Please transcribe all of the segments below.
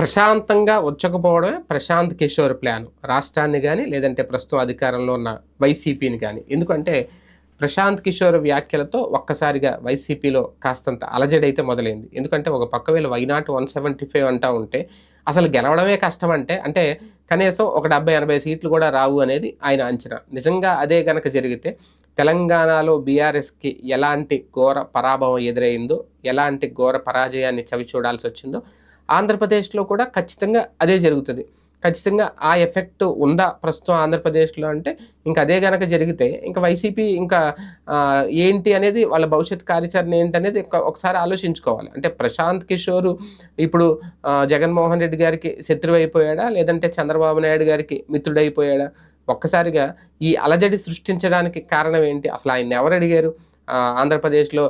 ప్రశాంతంగా వచ్చకపోవడమే ప్రశాంత్ కిషోర్ ప్లాన్. రాష్ట్రాన్ని కానీ లేదంటే ప్రస్తుతం అధికారంలో ఉన్న వైసీపీని కానీ ఎందుకంటే ప్రశాంత్ కిషోర్ వ్యాఖ్యలతో ఒక్కసారిగా వైసీపీలో కాస్తంత అలజడైతే మొదలైంది. ఎందుకంటే ఒక పక్క వీళ్ళు వైనాట్ వన్ సెవెంటీ ఫైవ్ అంటా ఉంటే అసలు గెలవడమే కష్టం అంటే అంటే కనీసం ఒక డెబ్బై ఎనభై సీట్లు కూడా రావు అనేది ఆయన అంచనా. నిజంగా అదే గనక జరిగితే తెలంగాణలో బీఆర్ఎస్కి ఎలాంటి ఘోర పరాభవం ఎదురైందో ఎలాంటి ఘోర పరాజయాన్ని చవి చూడాల్సి వచ్చిందో ఆంధ్రప్రదేశ్లో కూడా ఖచ్చితంగా అదే జరుగుతుంది. ఖచ్చితంగా ఆ ఎఫెక్ట్ ఉందా ప్రస్తుతం ఆంధ్రప్రదేశ్లో అంటే ఇంకా అదే కనుక జరిగితే ఇంకా వైసీపీ ఇంకా ఏంటి అనేది వాళ్ళ భవిష్యత్ కార్యాచరణ ఏంటి అనేది ఒకసారి ఆలోచించుకోవాలి. అంటే ప్రశాంత్ కిషోర్ ఇప్పుడు జగన్మోహన్ రెడ్డి గారికి శత్రువు అయిపోయాడా లేదంటే చంద్రబాబు నాయుడు గారికి మిత్రుడైపోయాడా? ఒక్కసారిగా ఈ అలజడి సృష్టించడానికి కారణం ఏంటి? అసలు ఆయన ఎవరు అడిగారు? ఆంధ్రప్రదేశ్లో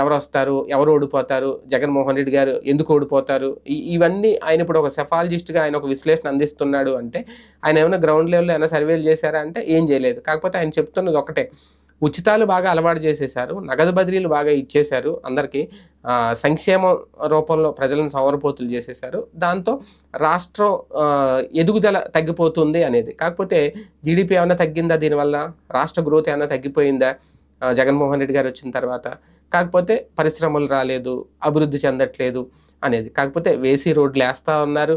ఎవరు వస్తారు ఎవరు ఓడిపోతారు జగన్మోహన్ రెడ్డి గారు ఎందుకు ఓడిపోతారు ఇవన్నీ ఆయన ఇప్పుడు ఒక సెఫాలజిస్ట్గా ఆయన ఒక విశ్లేషణ అందిస్తున్నాడు అంటే ఆయన ఏమైనా గ్రౌండ్ లెవెల్లో ఏమైనా సర్వేలు చేశారా అంటే ఏం చేయలేదు. కాకపోతే ఆయన చెప్తున్నది ఒకటే ఉచితాలు బాగా అలవాటు చేసేశారు నగదు బదిలీలు బాగా ఇచ్చేశారు అందరికీ సంక్షేమ సంక్షేమం రూపంలో ప్రజలను సమరపోతులు చేసేశారు దాంతో రాష్ట్రం ఎదుగుదల తగ్గిపోతుంది అనేది. కాకపోతే జీడిపి ఏమైనా తగ్గిందా దీనివల్ల? రాష్ట్ర గ్రోత్ ఏమైనా తగ్గిపోయిందా? జగన్మోహన్ రెడ్డి గారు వచ్చిన తర్వాత కాకపోతే పరిశ్రమలు రాలేదు అభివృద్ధి చెందట్లేదు అనేది. కాకపోతే వేసి రోడ్లు వేస్తూ ఉన్నారు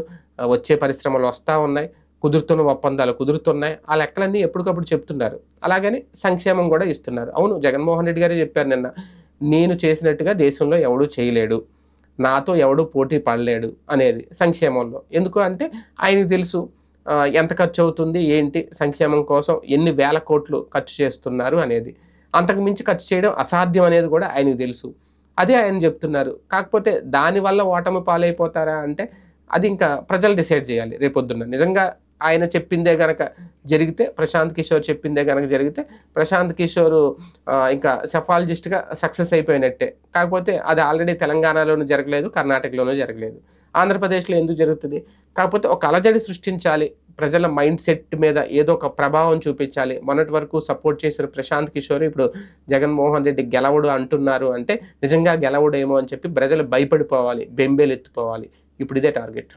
వచ్చే పరిశ్రమలు వస్తూ ఉన్నాయి కుదురుతున్న ఒప్పందాలు కుదురుతున్నాయి ఆ లెక్కలన్నీ ఎప్పటికప్పుడు చెప్తున్నారు. అలాగని సంక్షేమం కూడా ఇస్తున్నారు. అవును జగన్మోహన్ రెడ్డి గారే చెప్పారు నిన్న నేను చేసినట్టుగా దేశంలో ఎవడూ చేయలేడు నాతో ఎవడూ పోటీ పడలేడు అనేది సంక్షేమంలో. ఎందుకు అంటే ఆయనకు తెలుసు ఎంత ఖర్చు అవుతుంది ఏంటి సంక్షేమం కోసం ఎన్ని వేల కోట్లు ఖర్చు చేస్తున్నారు అనేది. అంతకు మించి ఖర్చు చేయడం అసాధ్యం అనేది కూడా ఆయనకు తెలుసు. అదే ఆయన చెప్తున్నారు. కాకపోతే దానివల్ల ఓటమి పాలైపోతారా అంటే అది ఇంకా ప్రజలు డిసైడ్ చేయాలి రేపొద్దున్న నిజంగా ఆయన చెప్పిందే గనక జరిగితే ప్రశాంత్ కిషోర్ చెప్పిందే గనక జరిగితే ప్రశాంత్ కిషోర్ ఇంకా సెఫాలజిస్ట్గా సక్సెస్ అయిపోయినట్టే. కాకపోతే అది ఆల్రెడీ తెలంగాణలోనూ జరగలేదు కర్ణాటకలోనూ జరగలేదు. ఆంధ్రప్రదేశ్లో ఎందుకు జరుగుతుంది? కాకపోతే ఒక అలజడి సృష్టించాలి. ప్రజల మైండ్ సెట్ మీద ఏదో ఒక ప్రభావం చూపించాలి. మొన్నటి వరకు సపోర్ట్ చేసిన ప్రశాంత్ కిషోర్ ఇప్పుడు జగన్మోహన్ రెడ్డి గెలవడు అంటున్నారు అంటే నిజంగా గెలవడేమో అని చెప్పి ప్రజలు భయపడిపోవాలి బెంబేలు ఎత్తుకోవాలి ఇప్పుడు ఇదే టార్గెట్.